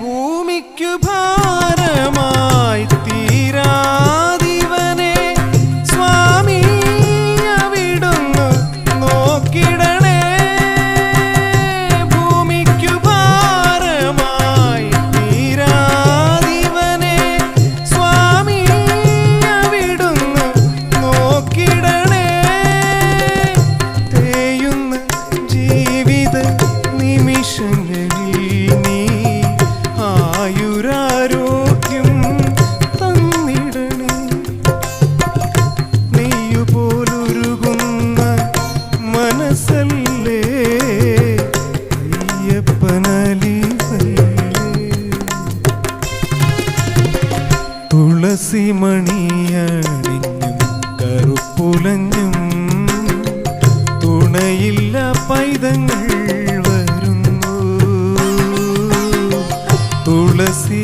ഭൂമിക്കു ഭാരമായി തീരാതിവനെ സ്വാമി അവിടുന്ന് നോക്കിടണേ. ഭൂമിക്കു ഭാരമായി തീരാതിവനെ സ്വാമി അവിടുന്ന് നോക്കിടണേ. തേയുന്ന ജീവിത നിമിഷങ്ങളിൽ തുളസി മണിയണിഞ്ഞും കറുപ്പുലഞ്ഞും തുണയില്ല പൈതങ്ങൾ വരുന്നു. തുളസി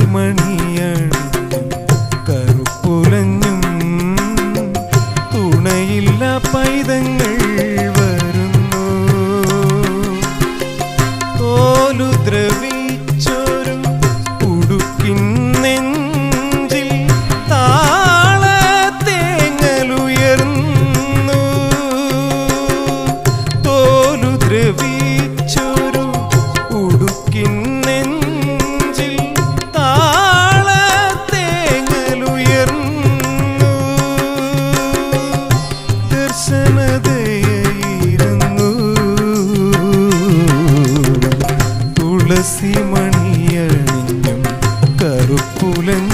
തുളസി മണിയണിഞ്ഞും കറുപ്പുലഞ്ഞും